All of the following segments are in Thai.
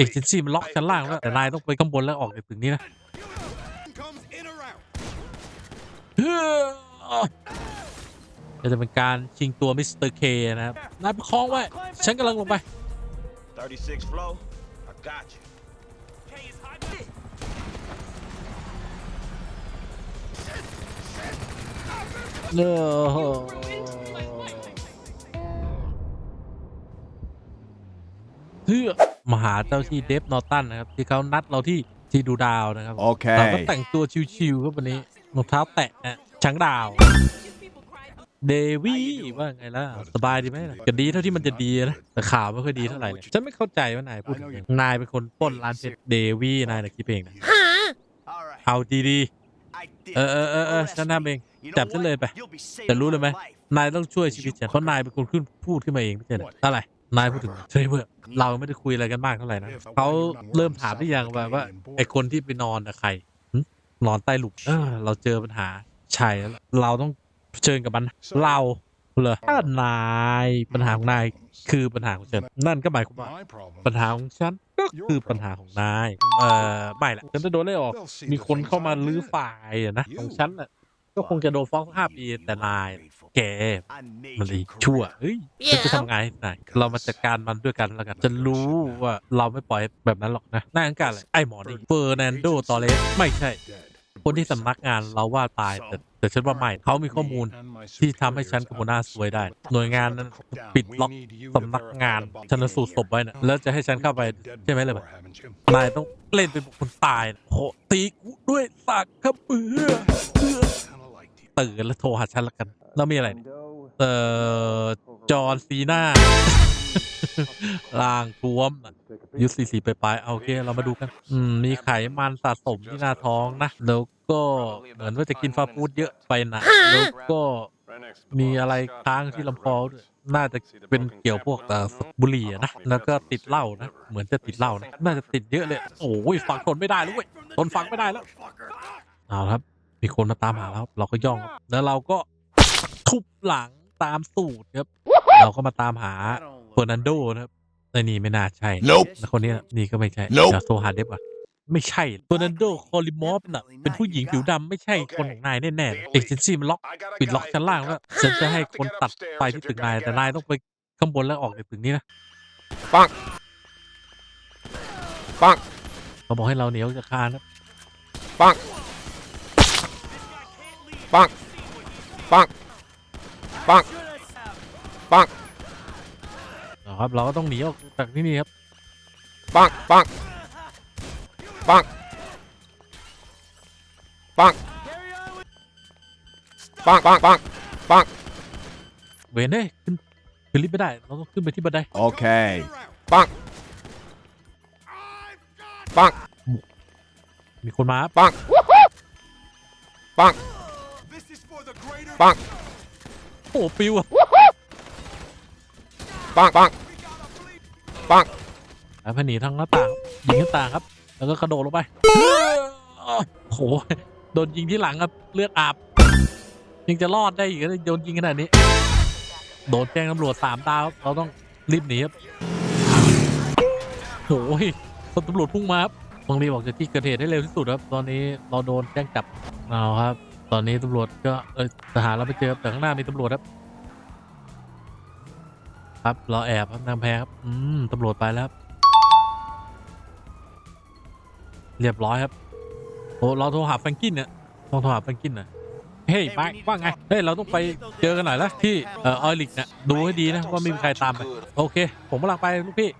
เอ็กเจนซี่มันล็อกชั้นล่างแล้วแต่นายต้องไปข้างบนแล้วออกจากตึกนี้นะ comes in or out. เฮ้อจะเป็นการชิงตัวมิสเตอร์เคนะครับ นายประคองไว้ ฉันกำลังลงไป36 พื่อมาหาเจ้าที่เดฟนอร์ตันนะครับ ที่เขานัดเราที่ที่ดูดาวนะครับเราก็ Okay. แต่งตัวชิวๆครับวันนี้รองเท้าแตะนะช้างดาว เดวี่ว่าไงล่ะ สบายดีไหมล่ะก็ดีเท่าที่มันจะดีนะ แต่ข่าวไม่ค่อยดีเท่าไหร่เลยฉันไม่เข้าใจว่านายพูดยังไงนายเป็นคนปล้นร้านเพชรเดวี่นายนะคิดเองนะ All right. เอาดี I did. ๆเออเออเออเออฉันทำเอง You จับ know ฉันเลย what? ไป You'll be saving แต่รู้เลยไหม my life. นายต้องช่วยชีวิตฉันเพราะนายเป็นคนขึ้นพูดขึ้นมาเองไม่ใช่เหรออะไร นายพูดถึงเทรเวอร์เราไม่ได้คุยอะไรกันมากเท่าไหร่นะเขาเริ่มถามหรือยังว่าว่าไอคนที่ไปนอนอะใครหึนอนใต้หลุมเออเราเจอปัญหาใช่แล้วเราต้องเผชิญกับมันเราเหรอถ้านายปัญหาของนายคือปัญหาของฉันนั่นก็หมายความว่า My problem. ปัญหาของฉันก็คือปัญหาของนายเออไม่ละฉันจะโดนไล่ออก มีคนเข้ามาลื้อฝ่ายอะนะของฉันน่ะก็คงจะโดนฟ้องห้าปีแต่นาย แก I made มันเลย you ชั่ว correct. เฮ้ยฉันจะทำไงให้นายเรามาจัดการมันด้วยกันแล้วกัน จะรู้ว่าเราไม่ปล่อยแบบนั้นหรอกนะน่าอังการเลยไอ้หมอนี่เฟอร์นันโดตอเลสไม่ใช่ คนที่สำนักงานเราว่าตายแต่แต่ฉันว่าไม่เขามีข้อมูลที่ทำให้ฉันกับหัวหน้าซวยได้ หน่วยงานนั้นปิดล็อกสำนักงานชันสูตรศพไว้นะแล้วจะให้ฉันเข้าไปใช่ไหมเลยปะนายต้องเล่นเป็นบุคคลตายนะโหตีกูด้วยสักกระเบือเพื่อตื่นแล้วโทรหาฉันละกัน แล้วมีอะไรเนี่ยเอ่อจอห์นซีน่าล่างท้วมยุสี่สี่ไปลายๆเอาโอเค เรามาดูกัน อืม มีไขมันสะสมที่หน้าท้องนะ แล้วก็เหมือนว่าจะกินฟาฟูดเยอะไปนะ แล้วก็มีอะไรค้างที่ลำคอด้วยน่าจะเป็นเกี่ยวพวกบุหรี่นะ แล้วก็ติดเหล้านะ เหมือนจะติดเหล้านะ น่าจะติดเยอะเลย โอ้ยฟังทนไม่ได้แล้วเว้ยทนฟังไม่ได้แล้ว เอาครับ มีคนมาตามหาแล้วครับเราก็ย่อง แล้วเราก็ ทุบหลังตามสูตรครับ เราก็มาตามหาเฟอร์นันโดนะครับไอ้นี่ไม่น่าใช่ Nope แล้วคนเนี้ยนี่ก็ไม่ใช่ Nope เดี๋ยวโทรหาเดฟก่อนไม่ใช่เฟอร์นันโดคอลิมอฟน่ะ เป็นผู้หญิงผิวดำไม่ใช่คนของนายแน่ๆเอ็กเจนซี่มันล็อกปิดล็อกชั้นล่างแล้วฉันจะให้คนตัดไฟที่ตึกนาย แต่นายต้องไปข้างบนแล้วออกจากตึกนี้นะ ปัง ปังเขาบอกให้เราเหนียวจากคานนะปัง ปัง ปัง ปังปังนะครับเราก็ต้องหนีออกจากที่นี่ครับปังปังปังปังปังปังปังปังเวนเอ้ยขึ้นขึ้นลิฟต์ไม่ได้ เราต้องขึ้นไปที่บันได Okay. In or out. ปังปังมีคนมาครับปังปัง This is for the greater. ปัง โอ้ปิวอะปังปังปังแล้วพหนีทางหน้าต่างยิงหน้าต่างครับ แล้วก็กระโดดลงไปโอ้โหโดนยิงที่หลังครับเลือดอาบยังจะรอดได้อีกนะโดนยิงขนาดนี้ โดนแจ้งตำรวจสามดาวครับเราต้องรีบหนีครับโอ้ยคนตำรวจพุ่งมาครับต้องรีบออกจากที่เกิดเหตุให้เร็วที่สุดครับ ตอนนี้เราโดนแจ้งจับเอาครับ ตอนนี้ตำรวจก็เออทหารเราไปเจอครับแต่ข้างหน้ามีตำรวจครับ ครับเราแอบครับนางแพครับอืมตำรวจไปแล้วครับเรียบร้อยครับโอ้เราโทรหาแฟรงกินเนี่ยต้องโทรหาแฟรงกินน่ะเฮ้ยไปว่าไงเฮ้ยเราต้องไปเจอกันหน่อยละที่เอ่อออยลิกเนี่ยดูให้ดีนะว่าไม่มีใครตามไปโอเค ผมกำลังไปลูกพี่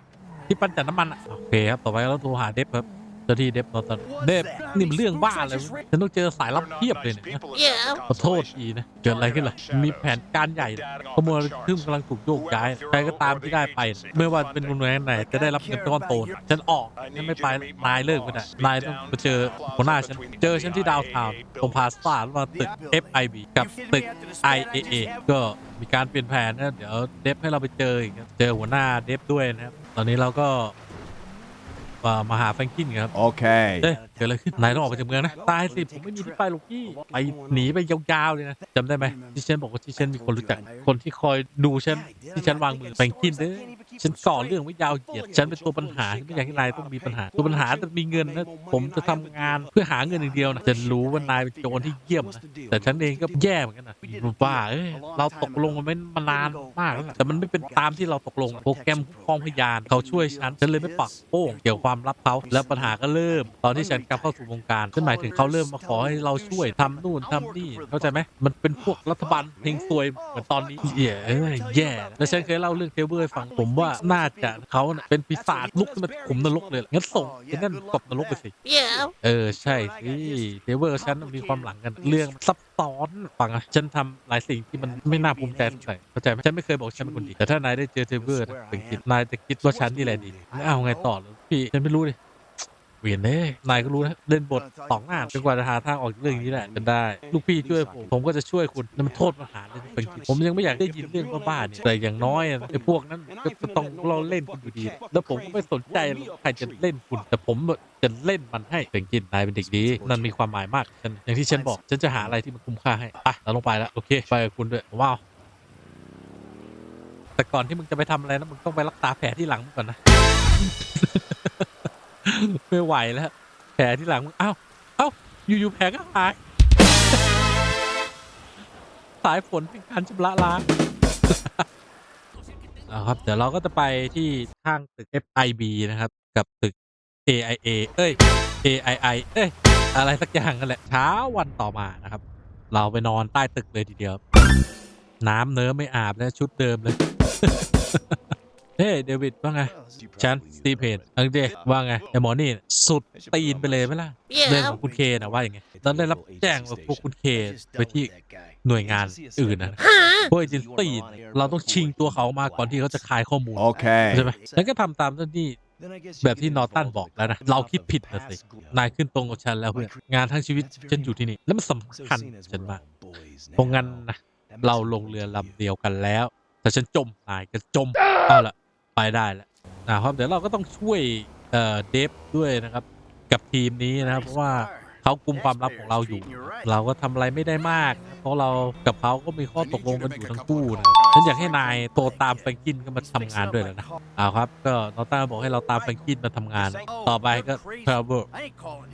ที่ปั้นจัดน้ำมันอะโอเคครับต่อไปเราโทรหาเดฟครับเจ้าที่เดฟเราตอนเดฟนี่มันเรื่องบ้าเลยฉันต้องเจอสายลับเพียบเลยเนี่ยขอโทษทีนะเกิดอะไรขึ้นล่ะมีแผนการใหญ่นะขโมยขึ้นกำลังถูกโยกย้ายใครก็ตามที่ได้ไปนะไม่ว่าเป็นหน่วยงานไหนจะได้รับเงินก้อนโตนะฉันออกฉันไม่ไปแล้วนายเลิกไม่ได้นายต้องไปเจอหัวหน้าฉันเจอฉันที่ดาวน์ทาวน์ตรงพาสต้าแล้วมาตึก FIB กับตึก IAA ก็มีการเปลี่ยนแผนนะเดี๋ยวเดฟให้เราไปเจออีกครับเจอหัวหน้าเดฟด้วยนะครับตอนนี้เราก็เอ่อมาหาแฟรงกินครับ Okay. เอ้ยเกิดอะไรขึ้นนายต้องออกไปจากเมืองนะตายสิผมไม่มีที่ไปหรอกพี่ไปหนีไปยาวๆเลยนะจำได้ไหมที่ฉันบอกว่าที่ฉันมีคนรู้จักคนที่คอยดูฉันที่ฉันวางมือแฟรงกินเด้อ ฉันก่อเรื่องไว้ยาวเหยียดฉันเป็นตัวปัญหาฉันไม่อยากให้นายต้องมีปัญหา ตัวปัญหาจะมีเงินนะผมจะทำงานเพื่อหาเงินอย่างเดียวนะจะรู้ว่านายเป็นโจรที่เยี่ยมนะแต่ฉันเองก็แย่เหมือนกันนะว่าเอ้ยเราตกลงกันไม่มานานมากแล้วนะแต่มันไม่เป็นตามที่เราตกลงโปรแกรมคุ้มครองพยานเขาช่วยฉันฉันเลยไม่ปักโป้งเกี่ยวกับความลับเขาแล้วปัญหาก็เริ่ม ตอนที่ฉันกลับเข้าสู่วงการฉันหมายถึงเขาเริ่มมาขอให้เราช่วยทำนู่นทำนี่เข้าใจไหมมันเป็นพวกรัฐบาลเพลงซวยเหมือนตอนนี้แย่เอ้ยแย่ แล้วฉันเคยเล่าเรื่องเทเบอร์ให้ฟังผมว่าน่าจะเขาน่ะเป็นปีศาจลุกขึ้นมาขุมนรกเลยแหละงั้นส่งไอ้นั่นกบนรกไปสิเออใช่สิเทเบอร์ฉันมีความหลังกันเรื่องซับซ้อนฟังอะฉันทำหลายสิ่งที่มันไม่น่าภูมิใจเท่าไหร่เข้าใจไหมฉันไม่เคยบอกฉันเป็นคนดีแต่ถ้านายได้เจอเทเบอร์นะเป็นคิดนายจะคิดว่าฉันนี่แหละดีแล้วเอาไงต่อเลยพี่ฉันไม่รู้ดิ เวียนเน่นายก็รู้นะ เล่นบทสองหน้าจนกว่าจะหาทางออกเรื่องนี้แหละกันได้ ลูกพี่ช่วยผม ผมก็จะช่วยคุณนั่นมันโทษปัญหาเลยเป็นคิดผมยังไม่อยากได้ยินเรื่องบ้าๆเนี่ยแต่อย่างน้อยไอ้พวกนั้นก็จะต้องเราเล่นคุณอยู่ดี แล้วผมก็ไม่สนใจหรอกใครจะเล่นคุณ แต่ผมจะเล่นมันให้เป็นกินนายเป็นเด็กดีนั่นมีความหมายมากฉันอย่างที่ฉันบอกฉันจะหาอะไรที่มันคุ้มค่าให้ไปเราลงไปแล้วโอเคไปกับคุณด้วยว้าวแต่ก่อนที่มึงจะไปทำอะไรนะมึงต้องไปรักษาแผลที่หลังก่อนนะ ไม่ไหวแล้ว แผลที่หลังมึงอ้าวเอ้าอยู่ๆแผลก็หาย สายฝนเป็นการชำระล้างเอาครับ เดี๋ยวเราก็จะไปที่ข้างตึก FIB นะครับ กับตึก AIA เอ้ย AII เอ้ย อะไรสักอย่างกันแหละเช้าวันต่อมานะครับ เราไปนอนใต้ตึกเลยทีเดียว น้ำเนิ้มไม่อาบแล้วชุดเดิมเลย เฮ้ยเดวิดว่าไง ฉันสตีเพนอังเดว่าไงไอหมอนี่สุดตีนไปเลยไหมล่ะ เรื่องของคุณเคนะว่าอย่างไงตอนได้รับแจ้งว่าพวกคุณเคไปที่หน่วยงานอื่นนะพวกเอเจนซี่เราต้องชิงตัวเขามาก่อนที่เขาจะคายข้อมูล Okay. ใช่ไหมฉันก็ทำตามหน้าที่แบบที่นอร์ตันบอกแล้วนะ เราคิดผิดนะสิ นายขึ้นตรงกับฉันแล้วเพื่อนงานทั้งชีวิตฉันอยู่ที่นี่ แล้วมันสำคัญกับฉันมากเพราะงั้นนะเราลงเรือลำเดียวกันแล้ว แต่ฉันจมนายก็จม เอาละ ไปได้แล้วนะครับเดี๋ยวเราก็ต้องช่วยเอ่อเดฟด้วยนะครับ กับทีมนี้นะครับเพราะว่า เขากุมความลับของเราอยู่ เราก็ทำอะไรไม่ได้มาก เพราะเรากับเขาก็มีข้อตกลงกันอยู่ทั้งคู่นะครับฉันอยากให้นายโตตามแฟรงกินก็มาทำงานด้วยแล้วนะเอาครับ ก็นอต้าบอกให้เราตามแฟรงกินมาทำงาน ต่อไปก็ทราเวล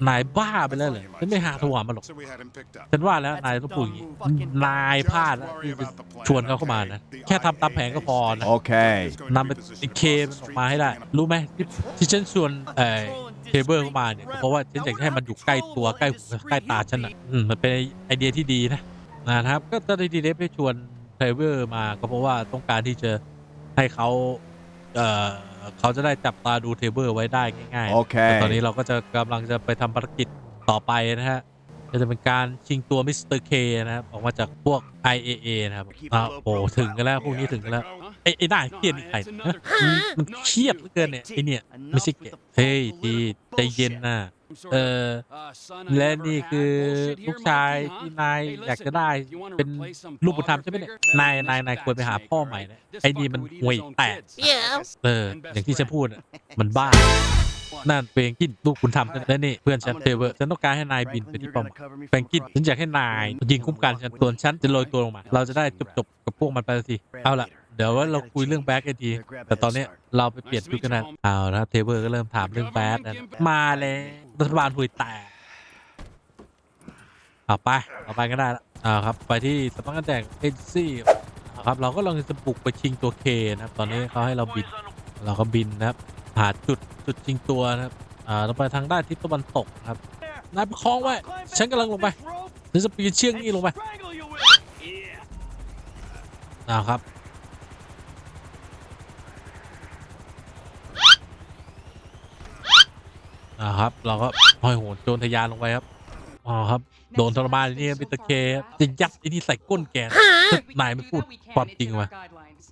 นายบ้าไปแล้วเหรอฉันไม่หาโทรหามันหรอก So we had him picked up. ฉันว่าแล้วนายต้องพูดอย่างนี้นายพลาดแล้วที่จะชวนเขาเข้ามานะ แค่ทำตามแผนก็พอนะ Okay. นำไปติเคมันออกมาให้ได้ รู้ไหมที่ที่ฉันชวนเอ่อ เคเบิลเข้ามาเนี่ยก็เพราะว่าฉันอยากให้มันอยู่ใกล้ตัวใกล้หูใกล้ตาฉันอะอืมมันเป็นไอเดียที่ดีนะนะครับ ก็ตอนที่ดีเดฟให้ชวนเทเบิลมาก็เพราะว่าต้องการที่จะให้เขาเอ่อเขาจะได้จับตาดูเทเบิลไว้ได้ง่ายๆ Okay แต่ตอนนี้เราก็จะกำลังจะไปทำภารกิจต่อไปนะฮะก็จะเป็นการชิงตัวมิสเตอร์เคนะครับ ออกมาจากพวก IAA นะครับอ้าวโอ้ถึงกันแล้วพวกนี้ถึงกันแล้ว ไอ้ไอ้หน้าเครียดนี่ใครเนี่ยฮะมันมันเครียดเหลือเกินเนี่ยไอ้เนี่ยไม่ใช่เกะเฮ้ยดีใจเย็นนะเออและนี่คือลูกชายที่นายอยากจะได้เป็นลูกบุญธรรมใช่ไหมเนี่ยนายนายนายควรไปหาพ่อใหม่นะไอ้นี่มันห่วยแตกเอออย่างที่ฉันพูดอะมันบ้านั่นเฟรงกินลูกคุณทำและนี่เพื่อนฉันเทเวอร์ฉันต้องการให้นายบินไปที่เป้าหมายแฟรงกินฉันอยากให้นายยิงคุ้มกันฉันส่วนฉันจะโรยตัวลงมา เราจะได้จบจบๆกับพวกมันไปสักทีเอาล่ะ เดี๋ยวว่าเราคุยเรื่องแบ็กกันทีแต่ตอนนี้เราไปเปลี่ยนชุดกันนะเอาละครับเทเวอร์ก็เริ่มถามเรื่องแบ็กนะมาเลยรัฐบาลห่วยแตกเอาไปเอาไปก็ได้ละอ่าครับ ไปที่สำนักงานแจกเอเจนซี่ครับเราก็ลองจะบุกไปชิงตัวเคนะครับ ตอนนี้เขาให้เราบินเราก็บินนะครับหาจุดจุดจริงตัวนะครับอ่าเราไปทางด้านทิศตะวันตกครับนายประคองไว้ฉันกำลังลงไปฉันจะปีนเชือกนี้ลงไปอ่าครับ อ่าครับ เราก็ห้อยโหนโจรทะยานลงไปครับอ๋อครับ โดนทรมานนี่มิสเตอร์เคจะยัดไอ้นี่ใส่ก้นแกนนายไม่พูดความจริงมา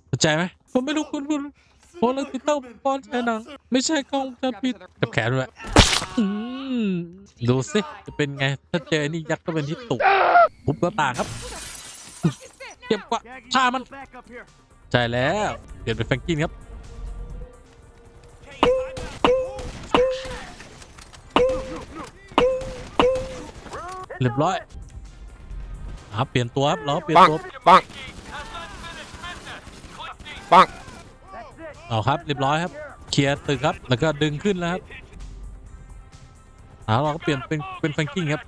เข้าใจไหมผมไม่รู้คุณคุณโอ้เราติดตั้งอุปกรณ์ใช้หนังไม่ใช่กล้องจะปิดกับแขนด้วยอืมดูสิจะเป็นไง ถ้าเจอไอ้นี่ยัดก็เป็นที่ตุกทุบหน้าต่างครับเก็บกว่าฆ่ามัน ใช่แล้ว เปลี่ยนเป็นแฟรงกินครับ เรียบร้อยครับเปลี่ยนตัวครับเราเปลี่ยนตัว Bonk. Bonk. Bonk. เอาครับเรียบร้อยครับ เคลียร์ตึกครับ แล้วก็ดึงขึ้นแล้วครับเอาเราก็เปลี่ยนเป็นเป็นแฟงกิ้งครับ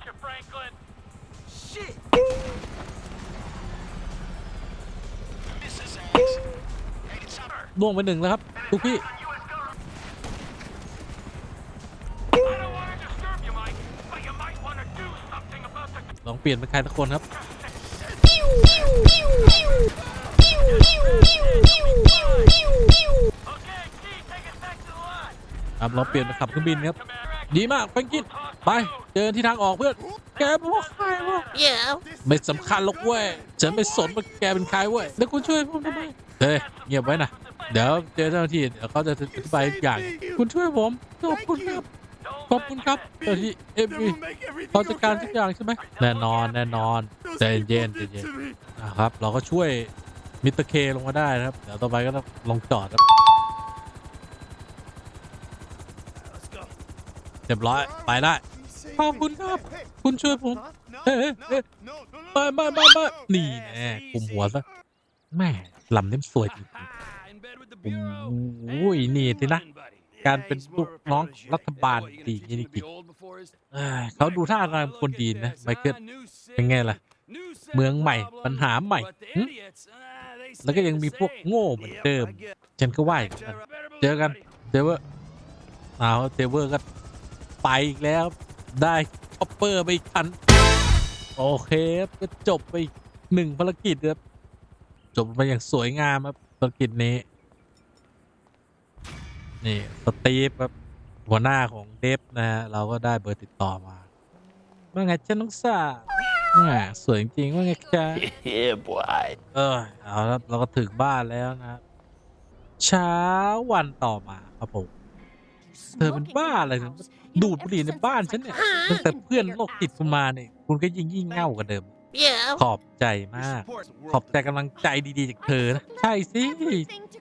ล่วงไปหนึ่งแล้วครับทุกพี่ ลองเปลี่ยนเป็นใครสักคนครับครับเราเปลี่ยนเป็นขับเครื่องบินครับ ดีมากแฟรงกินไป เจอที่ทางออกเพื่อน แกเป็นว่าใครวะไม่สำคัญหรอกเว้ย ฉันไม่สนว่าแกเป็นใครเว้ย แล้วคุณช่วยผมทำไมเฮ้ยเงียบไว้นะ เดี๋ยวเจอเจ้าหน้าที่เดี๋ยวเขาจะอธิบายทุกอย่าง คุณช่วยผมขอบคุณครับ ขอบคุณครับเจ้าหน้าที่เอฟ It บี will make everything เขาจัดการทุก okay. อย่างใช่ไหมแน่นอนแน่นอน Those ใจ people เย็นใจ did เย็น to me. นะครับ เราก็ช่วยมิสเตอร์เคลงมาได้นะครับ เดี๋ยวต่อไปก็ต้องลงจอดครับ Let's go. เรียบร้อยไปได้ขอบคุณครับ คุณช่วยผม No, เฮ้ยเฮ้ย no, เฮ้ย no, no, no, มามามามา no. นี่แน่กลุ่มหัวซะแม่ลำเล่มสวยจริง In bed with the ๆโอ้ยนี่สินะ การเป็นลูกน้องรัฐบาลดีย่างนี่จริงๆเขาดูท่าทางคนดีนะไมเคิลเป็นไงล่ะ เมืองใหม่ปัญหาใหม่ แล้วก็ยังมีพวกโง่เหมือนเดิม ฉันก็ว่าอย่างนั้นเจอกันเจเวอร์เอาเจเวอร์ก็ไปอีกแล้ว ได้ชอปเปอร์ไปอีกคัน โอเคก็จบไปหนึ่งภารกิจครับ จบไปอย่างสวยงามครับภารกิจนี้ นี่สตีฟครับหัวหน้าของเดฟนะฮะเราก็ได้เบอร์ติดต่อมาว่าไงเจ้าน้องสาวแหม่สวยจริงๆว่าไงจ๊ะ Yeah, boy. เออเอาละเราก็ถึงบ้านแล้วนะครับเช้าวันต่อมาครับผม เธอเป็นบ้าอะไรถึงดูดบุหรี่ในบ้านฉันเนี่ยตั้งแต่เพื่อนโรคติดคุณมาเนี่ยคุณก็ยิ่งยิ่งเง่ากว่าเดิมขอบใจมาก ขอบใจกำลังใจดีๆจากเธอนะ ใช่สิ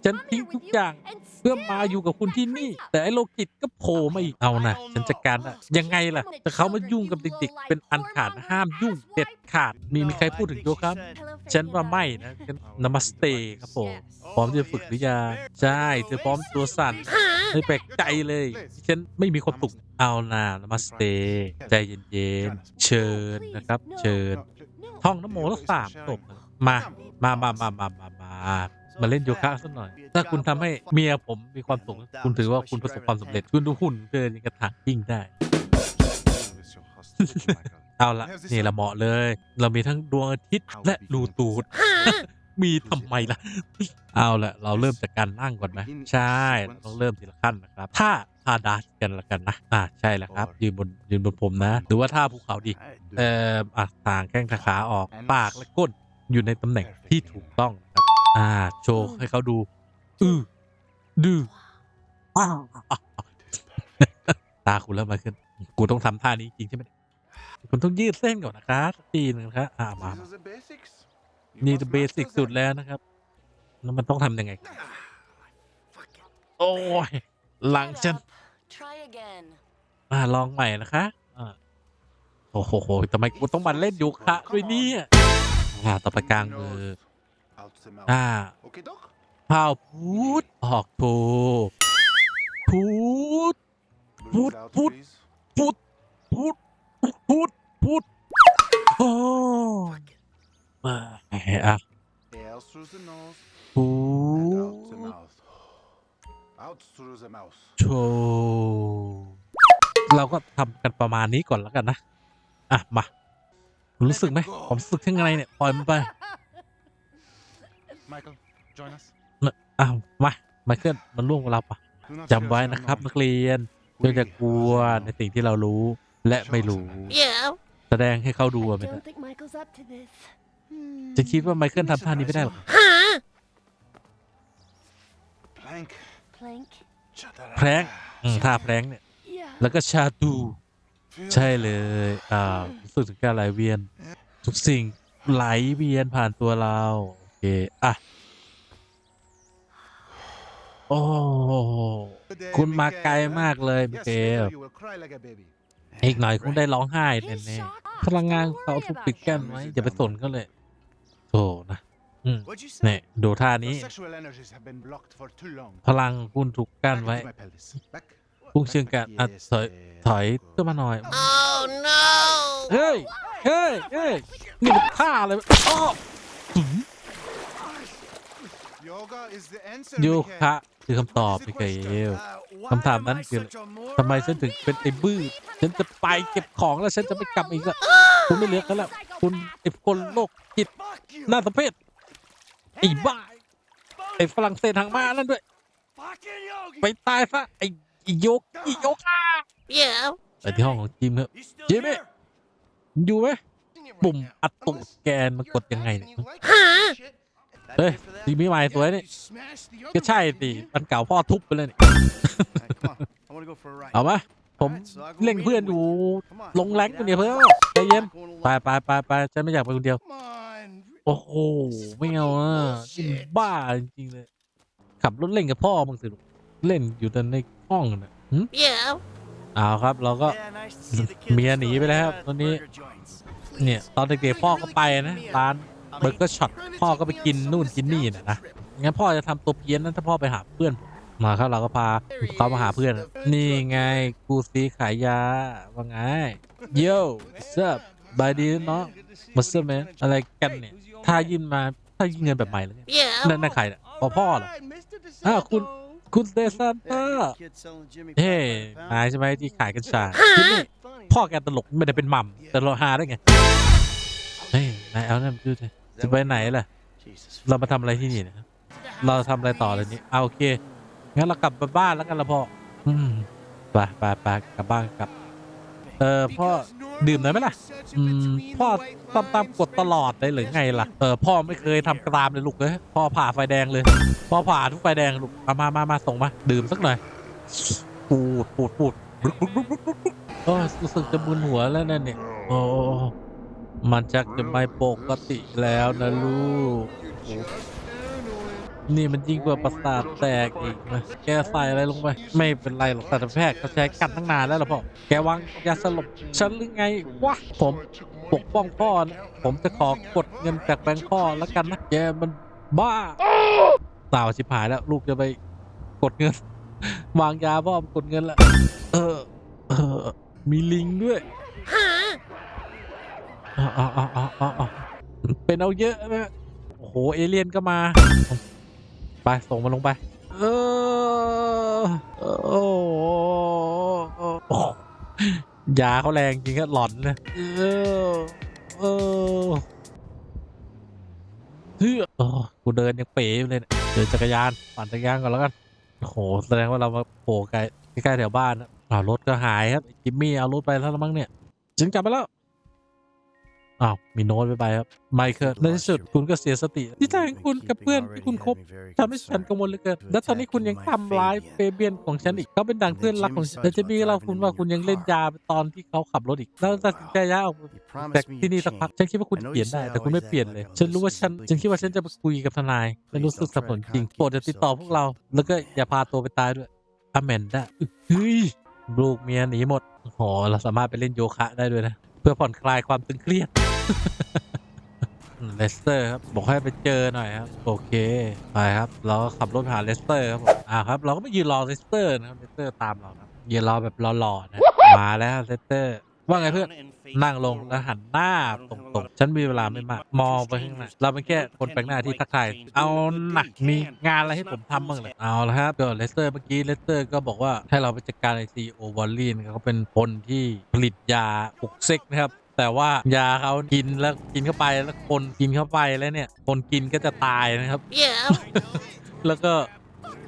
ฉันทิ้งทุกอย่างเพื่อมาอยู่กับคุณที่นี่ แต่ไอ้โรคจิตก็โผล่มาอีกเอานะฉันจัดการอะยังไงล่ะแต่เขามายุ่งกับเด็กๆเป็นอันขาดนะห้ามยุ่งเด็ดขาดมีมีใครพูดถึงโยครับ ฉันว่าไม่นะฉันนามัสเตครับผมพร้อมที่จะฝึกหรือยังใช่เธอพร้อมตัวสั่นไม่แปลกใจเลยที่ฉันไม่มีความสุขเอานานามัสเตใจเย็นๆเชิญนะครับ เชิญ ท่องนโมทั้งสามจบนะมามามามามามามา มาเล่นโยคะสักหน่อย ถ้าคุณทำให้เมียผมมีความสุขคุณถือว่าคุณประสบความสำเร็จคุณดูหุ่นเธอยังกระถางยิ่งได้ เอาละนี่ละเหมาะเลย เรามีทั้งดวงอาทิตย์และรูตูดมีทำไมล่ะ เอาละเราเริ่มจากการนั่งก่อนไหมใช่เราต้องเริ่มทีละขั้นนะครับ ถ้าท่าดัชกันละกันนะอ่าใช่แล้วครับ ยืนบนยืนบนผมนะ หรือว่าท่าภูเขาดีเอ่ออะทางแข้งขาออกปากและก้นอยู่ในตำแหน่งที่ถูกต้องนะครับ อ่า โชว์ให้เขาดูอือดื้ออ้าวตาคุณเริ่มมาขึ้น กูต้องทำท่านี้จริงใช่ไหมคุณต้องยืดเส้นก่อนนะครับสักทีหนึงนะครับอ่ามานี่จะเบสิกสุดแล้วนะครับ แล้วมันต้องทำยังไง โอ้ย หลังฉัน Try again. อ่าลองใหม่นะคะอ่าโอ้โหทำไมกูต้องมาเล่นโยคะด้วยเนี่ยอ่าต่อไปกลางมือ อ่าข้าวพูดออกโทพูดพูดพูดพูดพูดพูดพูดโอ้อ่าอะ Air through the nose พู and ด out the mouth. Out through the mouth. โชว์เราก็ทำกันประมาณนี้ก่อนแล้วกันนะ อะ มา รู้สึกไหมผมรู้สึกยังไงเนี่ย ปล่อยมันไป Michael, join us. อ้าวมาไมเคิลมันล่วงเวลาปะ Do not จำไว้นะครับนักเรียนจงจะกลัวในสิ่งที่เรารู้และไม่รู้ Yeah. แสดงให้เขาดู I อะไม่ได้ don't think Michael's up to this. จะคิดว่าไมเคิลทำท่านี้ไม่ได้หรอก Plank. Plank. แพร้งอืมท่าแพร้งเนี่ย Yeah. แล้วก็ชาตูใช่เลย อ่ารู้สึกถึงการไหลเวียน ทุกสิ่งไหลเวียนผ่านตัวเราโอ เคอะ โอ้ คุณมาไกลมากเลยมิ Yes, เกล later you will cry like a baby. อีกหน่อยคงได้ร้องไห้ He's แน่ shocked. ๆพลังงาน Don't เขา worry ถูก about ปิดกั้น him. ไว้อย่าไปสนก็เลยโธ่นะอืม What'd you say? เนี่ยดูท่า Your นี้ sexual energies have been blocked for too long. พลังคุณถูกกั้น Back ไว้ into my pelvis. Back. พุ่งเชิงกันอะ Yes, ถอย eh, ถอยขึ้นมาหน่อย Oh no! เฮ้ย เฮ้ย เฮ้ย นี่มันท่าอะไรอ้อ Yoga is the answer. โย Mikhail. คะคือคำตอบมิเกลคำถามนั้นคือทำไมฉันถึงเป็นไอ้บื้อ ฉันจะไปเก็บของแล้วฉันจะไม่กลับมาอีกแล้วคุณไม่เหลือกันแล้ว คุณไอ้คนโรคจิตหน้าสะเพศไอ้บ้าไอ้ฝรั่งเศสทางมานั่นด้วย Fucking yogi. ไปตายซะไอ้ไอ้โยกไอ้โยก Yeah. ไปที่ห้องของจิมครับ You still Jimmy. here? อยู่ไหมปุ่มอัดตูดแกนมันกดยังไงเนี่ย Huh? เฮ้ยจิมมี่ใหม่สวยนี่ก็ใช่สิมันเก่าพ่อทุบไปเลยนี่ Come on. I want to go for a ride. เอามาผมเล่งเพื่อนอยู่ลงแรงกันเดียวเพื่อนใจเย็นไปไปไปไปฉันไม่อยากไปคนเดียว Come on. โอ้โหไม่เอาอะนี่มันบ้าจริงๆเลยขับรถเล่นกับพ่อมึงสิลูกเล่นอยู่แต่ในห้องน่ะหึ Yeah. เอาครับเราก็ Yeah, nice to see the kids เมียหนีไปแล้วครับ still ตอนนี้ burger joints. เนี่ยตอนเด็กๆพ่อก็ไปนะร้าน เบอร์เกอร์ช็อตพ่อก็ไปกินนู่นกินนี่น่ะนะงั้นพ่อจะทำตัวเพี้ยนนั้นถ้าพ่อไปหาเพื่อนผมมาครับเราก็พาเขามาหาเพื่อน นี่ไงกูซีขายยาว่าไงโย่เซิร์ฟบายดีเนาะมาเซิร์ฟแมนอะไรกันเนี่ยถ้ายินมาถ้ายินเงินแบบใหม่เลยเนี่ย Yeah. นั่นนั่นใครเนี่ยพ่อพ่อเหรออ้าวคุณคุณเดซันเตอ Yeah, ร์ kid selling Jimmy เฮ้ Pop by the นาย pound. ใช่ไหมที่ขายกัญชาที่นี่พ่อแกตลกไม่ได้เป็นหม่ำแต่เราหาได้ไงเฮ้ยนายเอานั่นมาดูสิ จะไปไหนล่ะ เรามาทำอะไรที่นี่เนะเราทำอะไรต่อเลยนี่เอาโอเค งั้นเรากลับไปบ้านแล้วกันละพ่อ อืมไปไปไปกลับบ้านกลับ เออพ่อดื่มหน่อยไหมล่ะ อืมพ่อตามตามกฎตลอดเลยหรือไงล่ะ เออพ่อไม่เคยทำกรามเลยลูกเลยพ่อผ่าไฟแดงเลย พ่อผ่าทุกไฟแดงลูกเอามามามาส่งมา ดื่มสักหน่อย ปูดปูดปูดบึ๊กบึ๊กบึ๊กบึ๊กบึ๊กโอ้ยรู้สึกจะมึนหัวแล้วนั่นเนี่ย โอ้ มันชักจะไม่ปกติแล้วนะลูก นี่มันยิ่งกว่าประสาทแตกอีกนะแกใส่อะไรลงไป ไม่เป็นไรหรอกสัตวแพทย์เขาใช้กันตั้งนานแล้วล่ะพ่อ แกวางยาสลบฉันหรือไงวะผมปกป้องพ่อนะผมจะขอกดเงินจากแบงค์พ่อแล้วกันนะแกมันบ้าเต่าชิบหายแล้ว ลูกจะไปกดเงิน วางยาพ่อกดเงินละเออเออมีลิงด้วย Huh? อ๋ออ๋ออ๋ออ๋ออ๋อเป็นเอาเยอะนะโอ้โหเอเลี่ยนก็มา ไปส่งมันลงไป เออโอ้โหยาเขาแรงจริงก็หลอนเลยเออเออเฮ้ยโอ้กูเดินยังเป๋อยู่เลยเดินจักรยานปั่นจักรยานก่อนแล้วกันโอ้โหแสดงว่าเรามาโผล่ใกล้ใกล้แถวบ้านนะอ้าวรถก็หายครับจิมมี่เอารถไปแล้วมั้งเนี่ยฉันกลับมาแล้ว อ้าว มีโน้ตไปไปครับ ไมเคิลในที่สุดคุณก็เสียสติ ที่แท้ของคุณกับเพื่อนที่คุณคบทำให้ฉันกังวลเหลือเกิน และตอนนี้คุณยังทำร้ายเฟเบียนของฉันอีกเขาเป็นดังเพื่อนรักของฉันและจะมีเราคุณว่าคุณยังเล่นยาตอนที่เขาขับรถอีกแล้วตัดสินใจย้ายออกจากที่นี่สักพักฉันคิดว่าคุณจะเปลี่ยนได้ แต่คุณไม่เปลี่ยนเลย ฉันรู้ว่าฉันฉันคิดว่าฉันจะไปคุยกับทนายฉันรู้สึกสับสนจริงโปรดจะติดต่อพวกเรา แล้วก็อย่าพาตัวไปตายด้วยอแมนด้าเฮ้ยลูกเมียหนีหมดโอ้โหเราสามารถไปเล่นโยคะได้ด้วยนะเพื่อผ่อนคลายความตึงเครียด เลสเตอร์ครับบอกให้ไปเจอหน่อยครับ โอเค ไปครับ เราก็ขับรถหาเลสเตอร์ครับผมอ่าครับ เราก็ไม่ยืนรอเลสเตอร์นะครับเลสเตอร์ตามเราครับยืนรอแบบหล่อๆนะมาแล้วเลสเตอร์ว่าไงเพื่อนนั่งลงแล้วหันหน้าตรงๆ ฉันมีเวลาไม่มาก มองไปข้างหน้าเราเป็นแค่คนแปลกหน้าที่ทักทาย เอาหนักมีงานอะไรให้ผมทำบ้างเลยเอาละครับก็เลสเตอร์เมื่อกี้เลสเตอร์ก็บอกว่าให้เราไปจัดการไอซีโอวอลลีนเขาเป็นคนที่ผลิตยาปลุกเซ็กนะครับ แต่ว่ายาเขากินแล้วกินเข้าไปแล้วคนกินเข้าไปแล้วเนี่ย คนกินก็จะตายนะครับ Yeah. แล้วก็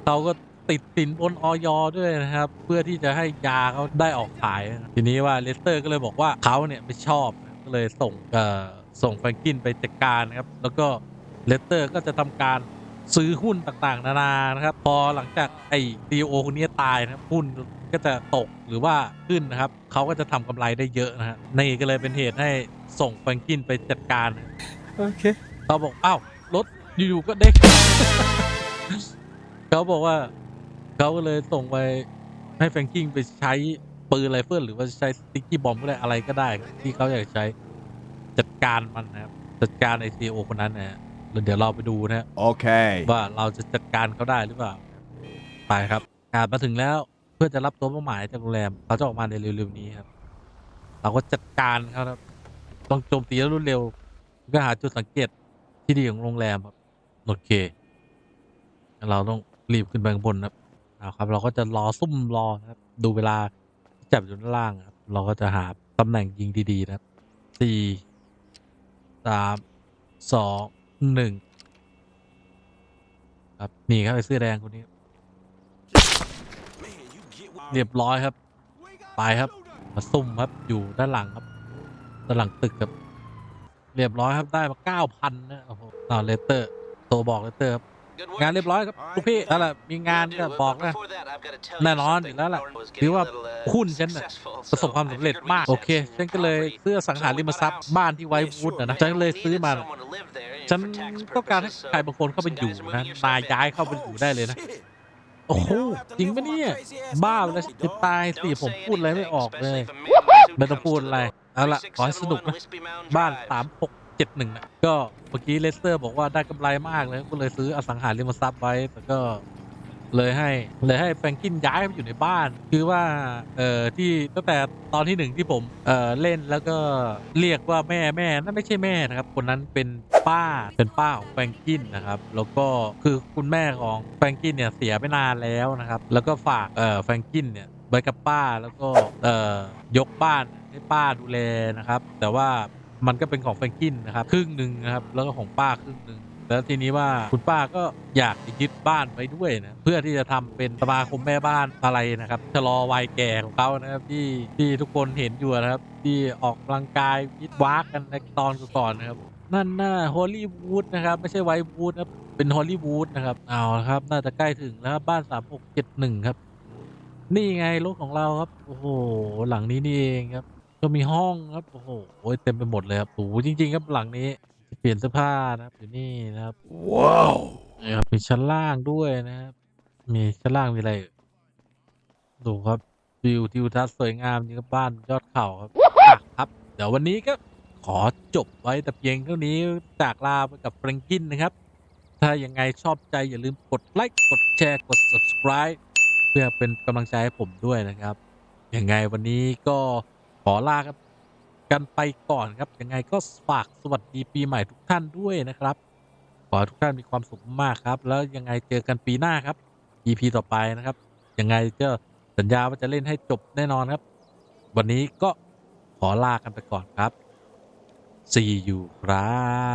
เขาก็ติดสินบนออยด้วยนะครับ เพื่อที่จะให้ยาเขาได้ออกขายนะครับทีนี้ว่าเลสเตอร์ก็เลยบอกว่าเขาเนี่ยไม่ชอบนะก็เลยส่งเอ่อส่งแฟรงกินไปจัดการนะครับ แล้วก็เลสเตอร์ก็จะทำการ ซื้อหุ้นต่างๆ นานานะครับ พอหลังจากไอ้ซีโอคนนี้ตายนะครับหุ้นก็จะตกหรือว่าขึ้นนะครับเขาก็จะทำกำไรได้เยอะนะฮะนี่ก็เลยเป็นเหตุให้ส่งแฟรงกินไปจัดการนะโอเคเขาบอกอ้าวรถอยู่ๆก็เด้งเขาบอกว่าเขาก็เลยส่งไปให้แฟรงกิ้งไปใช้ปืนไรเฟิลหรือว่าใช้สติ๊กกี้บอมก็ได้อะไรก็ได้ ที่เขาอยากใช้จัดการมันนะครับจัดการไอซีโอคนนั้นนะฮะ แล้วเดี๋ยวเราไปดูนะฮะ Okay. ว่าเราจะจัดการเขาได้หรือเปล่า ไปครับการมาถึงแล้วเพื่อจะรับตัวเป้าหมายจากโรงแรมเขาจะออกมาในเร็วๆนี้ครับ เราก็จัดการเขาครับต้องโจมตีแล้วรวดเร็วแล้วก็หาจุดสังเกตที่ดีของโรงแรมครับโอเค เราต้องรีบขึ้นไปข้างบนครับเอาครับ เราก็จะรอซุ่มรอนะครับ ดูเวลาที่จับอยู่ด้านล่างครับ เราก็จะหาตำแหน่งยิงดีๆนะครับสี่สามสอง หนึ่งครับนี่ครับไอ้เสื้อแดงคนนี้ เรียบร้อยครับ ไปครับมาซุ่มครับอยู่ด้านหลังครับด้านหลังตึกครับ เรียบร้อยครับได้มาเก้าพันนะโอ้โหเลเตอร์โทรบอกเลเตอร์ครับ งานเรียบร้อยครับลูกพี่นั่นแหละมีงานก็บอกนะแน่นอนอยู่แล้วล่ะถือว่าคุณฉันน่ะประสบความสำเร็จมากโอเค ฉันก็เลยซื้ออสังหาริมทรัพย์บ้านที่ไว้วูดนะนะฉันเลยซื้อมาฉันต้องการให้ใครบางคนเข้าไปอยู่นะนายย้ายเข้าไปอยู่ได้เลยนะโอ้โหจริงปะเนี่ยบ้าไปแล้วจะตายสิผมพูดอะไรไม่ออกเลยไม่ต้องพูดอะไรเอาละขอให้สนุกนะบ้านสามหก เจ็ดหนึ่งนะก็เมื่อกี้เลสเตอร์บอกว่าได้กำไรมากเลยก็เลยซื้ออสังหาริมทรัพย์ไว้แต่ก็เลยให้เลยให้แฟรงกินย้ายไปอยู่ในบ้าน คือว่าเอ่อที่ตั้งแต่ตอนที่หนึ่งที่ผมเอ่อเล่นแล้วก็เรียกว่าแม่แม่นั่นไม่ใช่แม่นะครับ คนนั้นเป็นป้าเป็นป้าของแฟรงกินนะครับแล้วก็คือคุณแม่ของแฟรงกินเนี่ยเสียไปนานแล้วนะครับแล้วก็ฝากเอ่อแฟรงกินเนี่ยไว้กับป้าแล้วก็เอ่อยกบ้านให้ป้าดูแลนะครับ แต่ว่า มันก็เป็นของแฟรงกินนะครับครึ่งหนึ่งนะครับแล้วก็ของป้าครึ่งหนึ่งแล้วทีนี้ว่าคุณป้าก็อยากยึดบ้านไว้ด้วยนะเพื่อที่จะทำเป็นสมาคมแม่บ้านอะไรนะครับชะลอวัยแก่ของเขานะครับที่ที่ทุกคนเห็นอยู่นะครับ ที่ออกกำลังกายวิดวากกันในตอนก่อนนะครับ นั่นน่าฮอลลีวูดนะครับ ไม่ใช่ไวท์วูดนะครับเป็นฮอลลีวูดนะครับเอาครับน่าจะใกล้ถึงแล้วครับบ้านสามหกเจ็ดหนึ่งครับ นี่ไงรถของเราครับ โอ้โหหลังนี้นี่เองครับ ก็มีห้องครับโอ้โหเต็มไปหมดเลยครับโอ้โหจริง ๆ ครับหลังนี้ เปลี่ยนเสื้อผ้านะครับอยู่นี่นะครับ Wow. นี่ครับมีชั้นล่างด้วยนะครับ มีชั้นล่างมีอะไรเอ่ยดูครับวิวทิวทัศน์สวยงามนี่ครับบ้านยอดเขาครับอะครับ เดี๋ยววันนี้ก็ขอจบไว้แต่เพียงเท่านี้จากลาไปกับเฟรงกินนะครับ ถ้ายังไงชอบใจอย่าลืมกดไลค์กดแชร์กด subscribe เพื่อเป็นกำลังใจให้ผมด้วยนะครับยังไงวันนี้ก็ข อลากันกันไปก่อนครับยังไงก็ฝากสวัสดีปีใหม่ทุกท่านด้วยนะครับ ขอทุกท่านมีความสุขมากครับ แล้วยังไงเจอกันปีหน้าครับ EP ต่อไปนะครับยังไงก็สัญญาว่าจะเล่นให้จบแน่นอนครับ วันนี้ก็ขอลากันไปก่อนครับ See you ครับ